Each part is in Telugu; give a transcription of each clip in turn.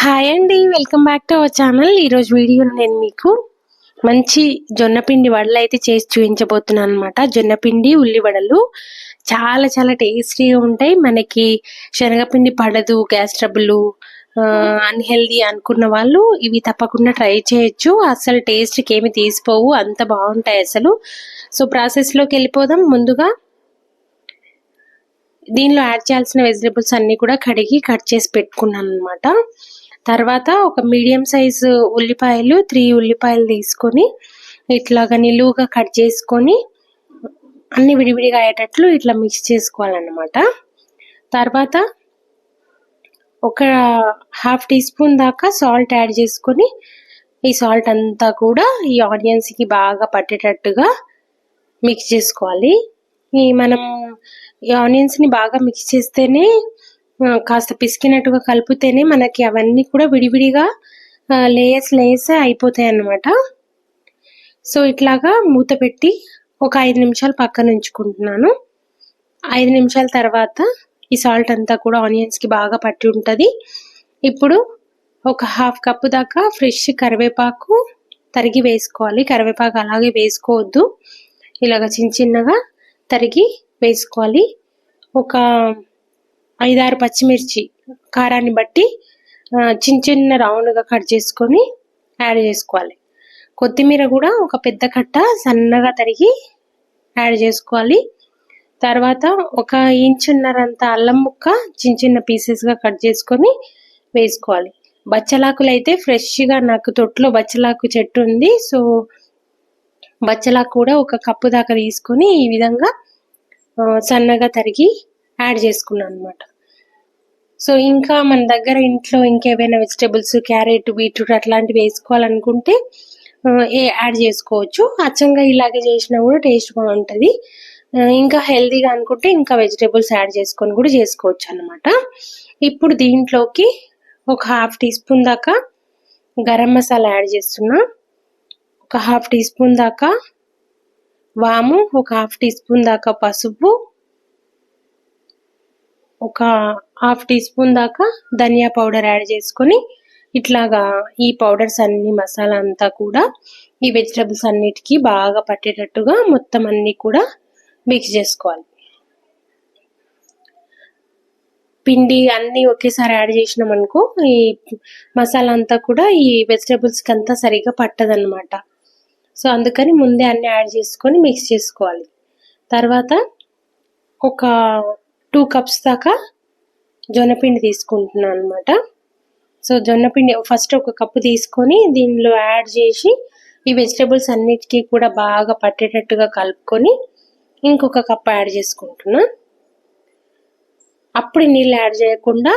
హాయ్ అండి welcome back to our channel ఈరోజు వీడియోలో నేను మీకు మంచి జొన్నపిండి వడలు అయితే చేసి చూపించబోతున్నాను అనమాట జొన్నపిండి ఉల్లి వడలు చాలా చాలా టేస్టీగా ఉంటాయి. మనకి శనగపిండి పడదు గ్యాస్ ట్రబుల్ అన్హెల్దీ అనుకున్న వాళ్ళు ఇవి తప్పకుండా ట్రై చేయొచ్చు. అసలు టేస్ట్కి ఏమి తీసిపోవు అంత బాగుంటాయి అసలు. సో ప్రాసెస్లోకి వెళ్ళిపోదాం. ముందుగా దీనిలో యాడ్ చేయాల్సిన వెజిటేబుల్స్ అన్ని కూడా కడిగి కట్ చేసి పెట్టుకున్నాను అనమాట తర్వాత ఒక మీడియం సైజు ఉల్లిపాయలు త్రీ ఉల్లిపాయలు తీసుకొని ఇట్లాగా నిలువుగా కట్ చేసుకొని అన్ని విడివిడిగా అయ్యేటట్లు ఇట్లా మిక్స్ చేసుకోవాలన్నమాట. తర్వాత ఒక హాఫ్ టీ స్పూన్ దాకా సాల్ట్ యాడ్ చేసుకొని ఈ సాల్ట్ అంతా కూడా ఈ ఆనియన్స్కి బాగా పట్టేటట్టుగా మిక్స్ చేసుకోవాలి. ఈ మనం ఈ ఆనియన్స్ని బాగా మిక్స్ చేస్తేనే కాస్త పిసికినట్టుగా కలిపితేనే మనకి అవన్నీ కూడా విడివిడిగా లేయర్స్ లేయర్స్ అయిపోతాయి అన్నమాట. సో ఇట్లాగా మూత పెట్టి ఒక ఐదు నిమిషాలు పక్కన ఉంచుకుంటున్నాను. ఐదు నిమిషాల తర్వాత ఈ సాల్ట్ అంతా కూడా ఆనియన్స్కి బాగా పట్టి ఉంటుంది. ఇప్పుడు ఒక హాఫ్ కప్పు దాకా ఫ్రెష్ కరివేపాకు తరిగి వేసుకోవాలి. కరివేపాకు అలాగే వేసుకోవద్దు. ఇలాగ చిన్న చిన్నగా తరిగి వేసుకోవాలి. ఒక ఐదారు పచ్చిమిర్చి కారాన్ని బట్టి చిన్న చిన్న రౌండ్గా కట్ చేసుకొని యాడ్ చేసుకోవాలి. కొత్తిమీర కూడా ఒక పెద్ద కట్ట సన్నగా తరిగి యాడ్ చేసుకోవాలి. తర్వాత ఒక ఇంచున్నరంత అల్లం ముక్క చిన్న చిన్న పీసెస్గా కట్ చేసుకొని వేసుకోవాలి. బచ్చలాకులు అయితే ఫ్రెష్గా నాకు తొట్లో బచ్చలాకు చెట్టు ఉంది. సో బచ్చలాకు కూడా ఒక కప్పు దాకా తీసుకొని ఈ విధంగా సన్నగా తరిగి యాడ్ చేసుకున్నాను అనమాట సో ఇంకా మన దగ్గర ఇంట్లో ఇంకేమైనా వెజిటేబుల్స్ క్యారెట్ బీట్రూట్ అట్లాంటివి వేసుకోవాలనుకుంటే ఏ యాడ్ చేసుకోవచ్చు. అచ్చంగా ఇలాగే చేసినా కూడా టేస్ట్ బాగుంటుంది. ఇంకా హెల్దీగా అనుకుంటే ఇంకా వెజిటేబుల్స్ యాడ్ చేసుకొని కూడా చేసుకోవచ్చు అనమాట ఇప్పుడు దీంట్లోకి ఒక హాఫ్ టీ స్పూన్ దాకా గరం మసాలా యాడ్ చేస్తున్నా. ఒక హాఫ్ టీ స్పూన్ దాకా వాము ఒక హాఫ్ టీ స్పూన్ దాకా పసుపు ఒక హాఫ్ టీ స్పూన్ దాకా ధనియా పౌడర్ యాడ్ చేసుకొని ఇట్లాగా ఈ పౌడర్స్ అన్ని మసాలా అంతా కూడా ఈ వెజిటబుల్స్ అన్నిటికీ బాగా పట్టేటట్టుగా మొత్తం అన్ని కూడా మిక్స్ చేసుకోవాలి. పిండి అన్ని ఒకేసారి యాడ్ చేసినాం అనుకో ఈ మసాలా అంతా కూడా ఈ వెజిటబుల్స్కి అంతా సరిగా పట్టదనమాట సో అందుకని ముందే అన్ని యాడ్ చేసుకొని మిక్స్ చేసుకోవాలి. తర్వాత ఒక టూ కప్స్ దాకా జొన్నపిండి తీసుకుంటున్నాను అనమాట సో జొన్నపిండి ఫస్ట్ ఒక కప్పు తీసుకొని దీనిలో యాడ్ చేసి ఈ వెజిటేబుల్స్ అన్నిటికీ కూడా బాగా పట్టేటట్టుగా కలుపుకొని ఇంకొక కప్ యాడ్ చేసుకుంటున్నా. అప్పుడు నీళ్ళు యాడ్ చేయకుండా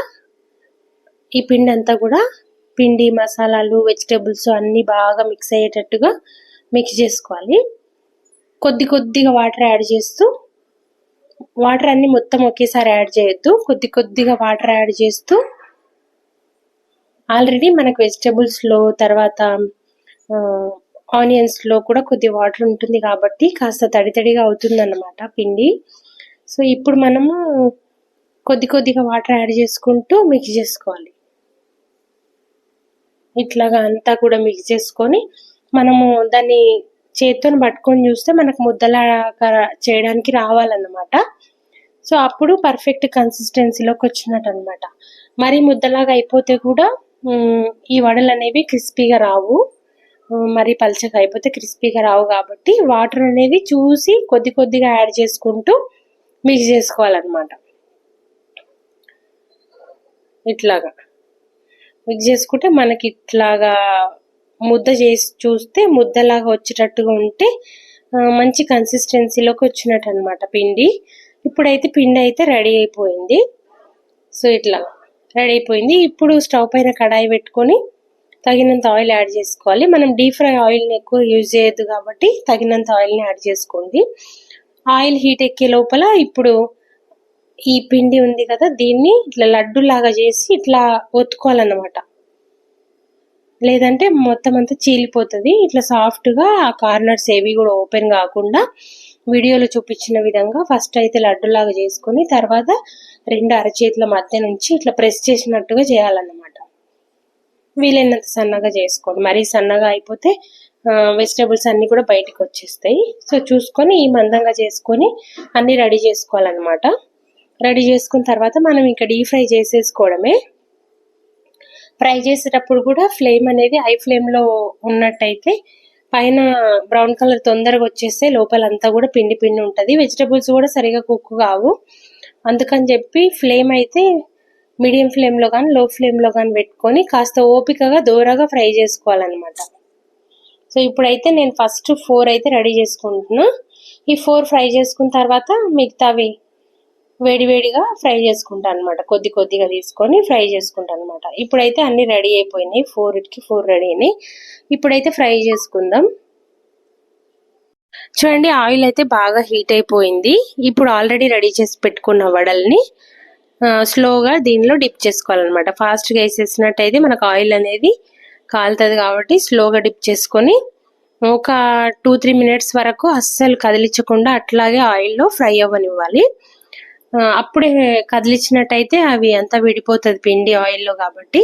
ఈ పిండి అంతా కూడా పిండి మసాలాలు వెజిటేబుల్స్ అన్నీ బాగా మిక్స్ అయ్యేటట్టుగా మిక్స్ చేసుకోవాలి. కొద్ది కొద్దిగా వాటర్ యాడ్ చేస్తూ వాటర్ అన్ని మొత్తం ఒకేసారి యాడ్ చేయొద్దు. కొద్ది కొద్దిగా వాటర్ యాడ్ చేస్తూ ఆల్రెడీ మనకు వెజిటబుల్స్లో తర్వాత ఆనియన్స్లో కూడా కొద్ది వాటర్ ఉంటుంది కాబట్టి కాస్త తడి తడిగా అవుతుంది అన్నమాట పిండి. సో ఇప్పుడు మనము కొద్ది కొద్దిగా వాటర్ యాడ్ చేసుకుంటూ మిక్స్ చేసుకోవాలి. ఇట్లాగా అంతా కూడా మిక్స్ చేసుకొని మనము దాన్ని చేతితో పట్టుకొని చూస్తే మనకు ముద్దలాగా చేయడానికి రావాలన్నమాట. సో అప్పుడు పర్ఫెక్ట్ కన్సిస్టెన్సీలోకి వచ్చినట్టు అనమాట మరి ముద్దలాగా అయిపోతే కూడా ఈ వడలు అనేవి క్రిస్పీగా రావు. మరి పలచగా అయిపోతే క్రిస్పీగా రావు కాబట్టి వాటర్ అనేది చూసి కొద్ది కొద్దిగా యాడ్ చేసుకుంటూ మిక్స్ చేసుకోవాలన్నమాట. ఇట్లాగా. మిక్స్ చేసుకుంటే మనకి ఇట్లాగా ముద్ద చేసి చూస్తే ముద్దలాగా వచ్చేటట్టుగా ఉంటే మంచి కన్సిస్టెన్సీలోకి వచ్చినట్టు అనమాట పిండి. ఇప్పుడైతే పిండి అయితే రెడీ అయిపోయింది. సో ఇట్లా రెడీ అయిపోయింది. ఇప్పుడు స్టవ్ పైన కడాయి పెట్టుకొని తగినంత ఆయిల్ యాడ్ చేసుకోవాలి. మనం డీప్ ఫ్రై ఆయిల్ని ఎక్కువ యూజ్ చేయొద్దు కాబట్టి తగినంత ఆయిల్ని యాడ్ చేసుకోండి. ఆయిల్ హీట్ ఎక్కే లోపల ఇప్పుడు ఈ పిండి ఉంది కదా దీన్ని ఇట్లా లడ్డు లాగా చేసి ఇట్లా ఒత్తుకోవాలన్నమాట. లేదంటే మొత్తం అంతా చీలిపోతుంది. ఇట్లా సాఫ్ట్గా ఆ కార్నర్స్ ఏవి కూడా ఓపెన్ కాకుండా వీడియోలో చూపించిన విధంగా ఫస్ట్ అయితే లడ్డులాగా చేసుకొని తర్వాత రెండు అరచేతుల మధ్య నుంచి ఇట్లా ప్రెస్ చేసినట్టుగా చేయాలన్నమాట. వీలైనంత సన్నగా చేసుకోండి. మరీ సన్నగా అయిపోతే వెజిటేబుల్స్ అన్నీ కూడా బయటకు వచ్చేస్తాయి. సో చూసుకొని ఈ మందంగా చేసుకొని అన్నీ రెడీ చేసుకోవాలన్నమాట. రెడీ చేసుకున్న తర్వాత మనం ఇంకా డీప్ ఫ్రై చేసేసుకోవడమే. ఫ్రై చేసేటప్పుడు కూడా ఫ్లేమ్ అనేది హై ఫ్లేమ్లో ఉన్నట్టయితే పైన బ్రౌన్ కలర్ తొందరగా వచ్చేస్తే లోపలంతా కూడా పిండి పిండి ఉంటుంది. వెజిటబుల్స్ కూడా సరిగా కుక్ కావు. అందుకని చెప్పి ఫ్లేమ్ అయితే మీడియం ఫ్లేమ్లో కానీ లో ఫ్లేమ్లో కానీ పెట్టుకొని కాస్త ఓపికగా దూరగా ఫ్రై చేసుకోవాలన్నమాట. సో ఇప్పుడైతే నేను ఫస్ట్ ఫోర్ అయితే రెడీ చేసుకుంటున్నాను ఈ ఫోర్ ఫ్రై చేసుకున్న తర్వాత మిగతావి వేడివేడిగా ఫ్రై చేసుకుంటాను అనమాట కొద్ది కొద్దిగా తీసుకొని ఫ్రై చేసుకుంటాను అనమాట ఇప్పుడైతే అన్ని రెడీ అయిపోయినాయి. ఫోర్ ఫోర్ రెడీ అయినాయి. ఇప్పుడైతే ఫ్రై చేసుకుందాం. చూడండి ఆయిల్ అయితే బాగా హీట్ అయిపోయింది. ఇప్పుడు ఆల్రెడీ రెడీ చేసి పెట్టుకున్న వడల్ని స్లోగా దీనిలో డిప్ చేసుకోవాలన్నమాట. ఫాస్ట్గా వేసేసినట్టయితే మనకు ఆయిల్ అనేది కాలుతుంది కాబట్టి స్లోగా డిప్ చేసుకొని ఒక టూ త్రీ మినిట్స్ వరకు అస్సలు కదిలించకుండా అట్లాగే ఆయిల్లో ఫ్రై అవ్వనివ్వాలి. అప్పుడే కదిలించినట్టయితే అవి అంతా విడిపోతుంది పిండి ఆయిల్లో కాబట్టి.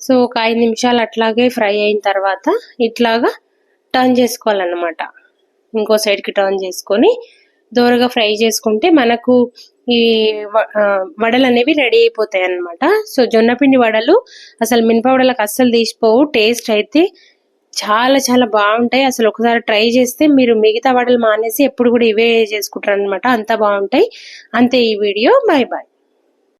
సో ఒక ఐదు నిమిషాలు అట్లాగే ఫ్రై అయిన తర్వాత ఇట్లాగా టర్న్ చేసుకోవాలన్నమాట. ఇంకో సైడ్కి టర్న్ చేసుకొని దోరగా ఫ్రై చేసుకుంటే మనకు ఈ వ- వడలు అనేవి రెడీ అయిపోతాయి అన్నమాట సో జొన్నపిండి వడలు అసలు మినప వడలకు అస్సలు తీసిపోవు టేస్ట్ అయితే చాలా చాలా బాగుంటాయి. అసలు ఒకసారి ట్రై చేస్తే మీరు మిగతా వడలు మానేసి ఎప్పుడు కూడా ఇవే చేసుకుంటారు అనమాట అంత బాగుంటాయి. అంతే ఈ వీడియో. Bye bye